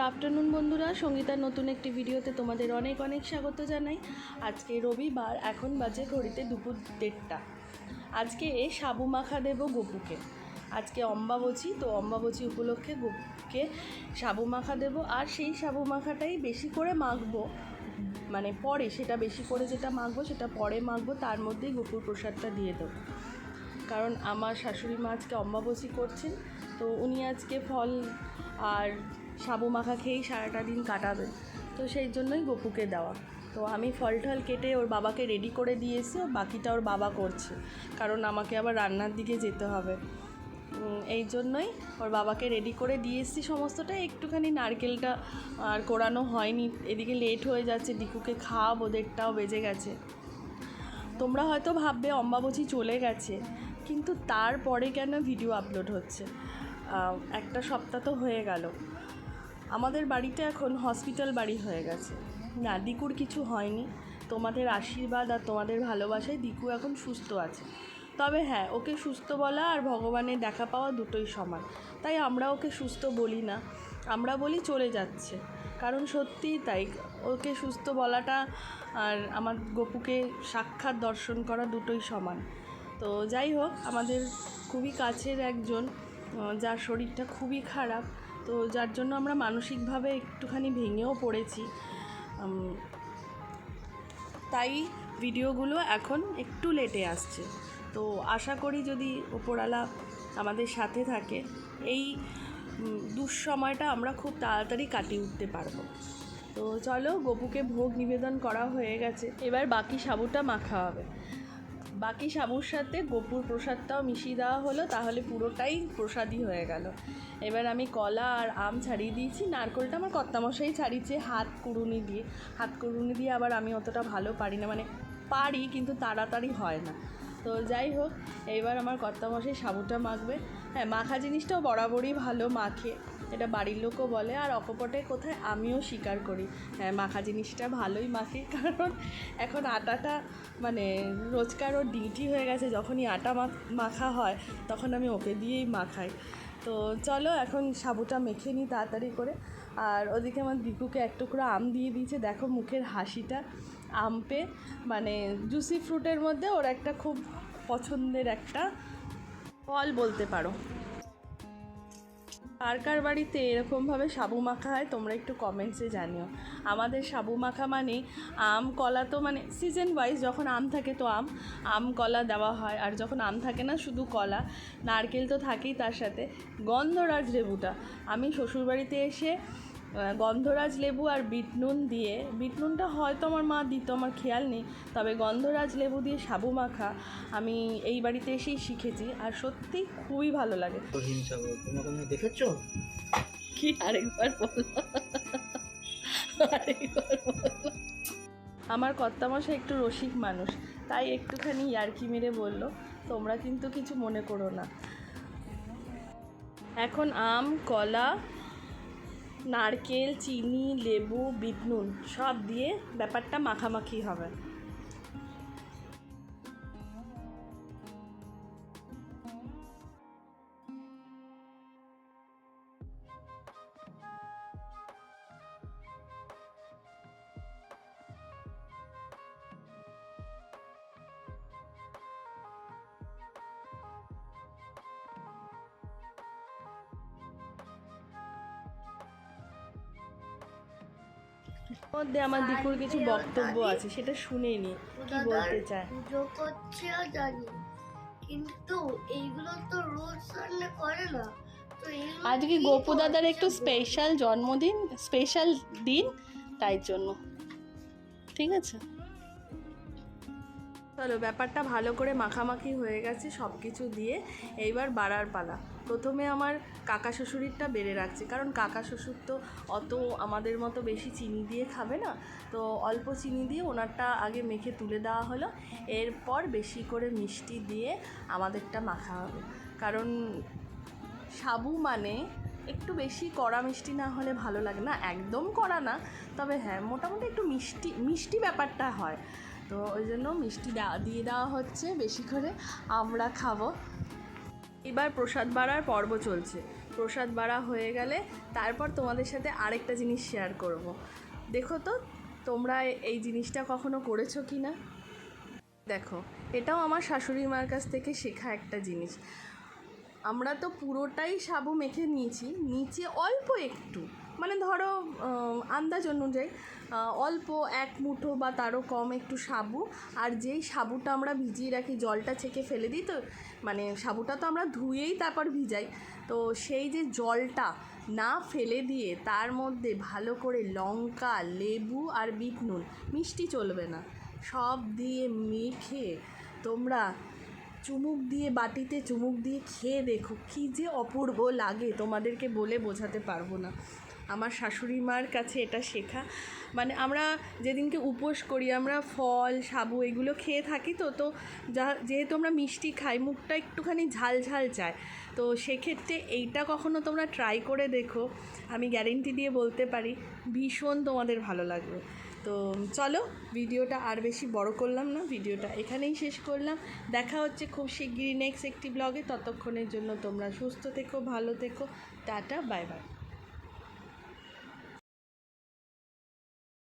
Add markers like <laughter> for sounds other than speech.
Afternoon বন্ধুরা। সঙ্গীতার নতুন একটি ভিডিওতে তোমাদের অনেক অনেক স্বাগত জানাই। আজকে রবিবার, এখন বাজে ঘড়িতে দুপুর দেড়টা। আজকে সাবু মাখা দেব গপুকে। আজকে অম্বাবচি, তো অম্বাবচি উপলক্ষে গপুকে সাবু মাখা দেব। আর সেই সাবু মাখাটাই বেশি করে মাখবো। মানে পরে, সেটা বেশি করে যেটা মাখবো, সেটা পরে মাখবো, তার মধ্যেই গপুর প্রসাদটা দিয়ে দেবো। কারণ আমার শাশুড়ি মা আজকে অম্বাবসী করছেন, তো উনি আজকে ফল আর সাবু মাখা খেয়েই সারাটা দিন কাটাবে। তো সেই জন্যই গপুকে দেওয়া। তো আমি ফল টল কেটে ওর বাবাকে রেডি করে দিয়েছি ও বাকিটা ওর বাবা করছে। কারণ আমাকে আবার রান্নার দিকে যেতে হবে। এই জন্যই ওর বাবাকে রেডি করে দিয়ে এসেছি সমস্তটা। একটুখানি নারকেলটা আর কোরানো হয়নি। এদিকে লেট হয়ে যাচ্ছে। দিকুকে খাওয়াব ওদেরটাও বেজে গেছে। তোমরা হয়তো ভাববে অম্বাবচি চলে গেছে। কিন্তু তারপরে কেন ভিডিও আপলোড হচ্ছে? একটা সপ্তাহ তো হয়ে গেল। আমাদের বাড়িটা এখন হসপিটাল বাড়ি হয়ে গেছে। না, দিকুর কিছু হয়নি। তোমাদের আশীর্বাদ আর তোমাদের ভালোবাসায় দিকু এখন সুস্থ আছে। তবে হ্যাঁ ওকে সুস্থ বলা আর ভগবানের দেখা পাওয়া দুটোই সমান। তাই আমরা ওকে সুস্থ বলি না। আমরা বলি চলে যাচ্ছে। কারণ সত্যিই তাই। ওকে সুস্থ বলাটা আর আমার গপুকে সাক্ষাৎ দর্শন করা দুটোই সমান। তো যাই হোক, আমাদের খুবই কাছের একজন যার শরীরটা খুবই খারাপ। তো যার জন্য আমরা মানসিকভাবে একটুখানি ভেঙেও পড়েছি। তাই ভিডিওগুলো এখন একটু লেটে আসছে। তো আশা করি যদি ওপরওয়ালা আমাদের সাথে থাকে, এই দুঃসময়টা আমরা খুব তাড়াতাড়ি কাটিয়ে উঠতে পারব। তো চলো, গপুকে ভোগ নিবেদন করা হয়ে গেছে। এবার বাকি সাবুটা মাখা হবে। বাকি সাবুর সাথে গোপুর প্রসাদটাও মিশিয়ে দেওয়া হলো, তাহলে পুরোটাই প্রসাদই হয়ে গেল। এবার আমি কলা আর আম ছাড়িয়ে দিয়েছি। নারকোলটা আমার কর্তামশাই ছাড়িয়েছে হাত কুড়ুনি দিয়ে। হাত কুড়ুনি দিয়ে আবার আমি অতটা ভালো পারি না মানে পারি কিন্তু তাড়াতাড়ি হয় না। তো যাই হোক এইবার আমার কর্তামশাই সাবুটা মাখবে। হ্যাঁ মাখা জিনিসটাও বরাবরই ভালো মাখে। এটা বাড়ির লোকও বলে, আর অকপটে কোথায় আমিও স্বীকার করি। হ্যাঁ মাখা জিনিসটা ভালোই মাখি, <laughs> কারণ এখন আটাটা মানে রোজকার ওর ডিউটি হয়ে গেছে, যখনই আটা মাখ- হয়, তখন আমি ওকে দিয়েই মাখাই। তো চলো, এখন সাবুটা মেখে নিই তাড়াতাড়ি করে। আর ওদিকে আমার দিকুকে এক টুকরো আম দিয়ে দিয়েছে, দেখো মুখের হাসিটা। আম পেয়ে মানে জুসি ফ্রুটের মধ্যে ওর একটা খুব পছন্দের একটা ফল বলতে পারো। কার কার বাড়িতে এরকমভাবে সাবু মাখা হয় তোমরা একটু কমেন্টসে জানিও। আমাদের সাবু মাখা মানে আম, কলা তো মানে সিজন ওয়াইজ যখন আম থাকে তো আম আম, কলা দেওয়া হয়। আর যখন আম থাকে না, শুধু কলা। নারকেল তো থাকেই তার সাথে। গন্ধরাজ লেবুটা আমি শ্বশুরবাড়িতে এসে গন্ধরাজ লেবু আর বিট নুন দিয়ে বিট নুনটা হয়তো আমার মা দিত আমার খেয়াল নেই তবে গন্ধরাজ লেবু দিয়ে সাবু মাখা আমি এই বাড়িতে এসেই শিখেছি আর সত্যি খুবই ভালো লাগে। দেখেছ? কি আরেকবার আরেকবার আমার কর্তামশা একটু রসিক মানুষ তাই একটুখানি ইয়ার্কি মেরে বলল তোমরা কিন্তু কিছু মনে করো না। এখন আম কলা নারকেল চিনি লেবু বিট নুন সব দিয়ে ব্যাপারটা মাখামাখি হবে। মধ্যে আমার দিকুর কিছু বক্তব্য আছে সেটা শুনে নি। কি বলতে চায়? পুজো করছেও জানি কিন্তু এইগুলো তো রোজ রান্না করে না। আজকে গোপু দাদার একটু স্পেশাল জন্মদিন? স্পেশাল দিন? তাই জন্য। ঠিক আছে? চলো ব্যাপারটা ভালো করে মাখামাখি হয়ে গেছে সব কিছু দিয়ে এইবার বাড়ার পালা। প্রথমে আমার কাকা শ্বশুরিরটা বেড়ে রাখছে। কারণ কাকা শ্বশুর তো অত আমাদের মতো বেশি চিনি দিয়ে খাবে না। তো অল্প চিনি দিয়ে ওনারটা আগে মেখে তুলে দেওয়া হলো। এরপর বেশি করে মিষ্টি দিয়ে আমাদেরটা মাখা হবে। কারণ সাবু মানে একটু বেশি কড়া মিষ্টি না হলে ভালো লাগে না। একদম কড়া না। তবে হ্যাঁ মোটামুটি একটু মিষ্টি মিষ্টি ব্যাপারটা হয়। তো ওই জন্য মিষ্টি দিয়ে দেওয়া হচ্ছে। বেশি করে আমরা খাব। এবার প্রসাদ বাড়ার পর্ব চলছে। প্রসাদ বাড়া হয়ে গেলে তারপর তোমাদের সাথে আরেকটা জিনিস শেয়ার করব। দেখো তো, তোমরা এই জিনিসটা কখনো করেছ কি না দেখো, এটাও আমার শাশুড়ি মার কাছ থেকে শেখা একটা জিনিস। আমরা তো পুরোটাই সাবু মেখে নিয়েছি, নিচে অল্প একটু। মানে ধরো আন্দাজ অনুযায়ী অল্প এক মুঠো বা তারও কম একটু সাবু, আর যেই সাবুটা আমরা ভিজিয়ে রাখি, জলটা ছেঁকে ফেলে দিই, তো মানে সাবুটা তো আমরা ধুয়েই তারপর ভিজাই, তো সেই যে জলটা না ফেলে দিয়ে তার মধ্যে ভালো করে লঙ্কা, লেবু আর বিট নুন, মিষ্টি চলবে না, সব দিয়ে মেখে তোমরা চুমুক দিয়ে, বাটিতে চুমুক দিয়ে খেয়ে দেখো, কী যে অপূর্ব লাগে, তোমাদেরকে বলে বোঝাতে পারব না। আমার শাশুড়ি মার কাছে এটা শেখা। মানে আমরা যেদিনকে উপোস করি, আমরা ফল, সাবু এগুলো খেয়ে থাকি তো তো যা, যেহেতু আমরা মিষ্টি খাই, মুখটা একটুখানি ঝাল ঝাল চায়। তো সেক্ষেত্রে এইটা কখনো তোমরা ট্রাই করে দেখো। আমি গ্যারেন্টি দিয়ে বলতে পারি, ভীষণ তোমাদের ভালো লাগবে। তো চলো, ভিডিওটা আর বেশি বড় করলাম না, ভিডিওটা এখানেই শেষ করলাম। দেখা হচ্ছে খুব শিগগিরই নেক্সট একটি ব্লগে ততক্ষণের জন্য তোমরা সুস্থ থেকো, ভালো থেকো। Tata bye bye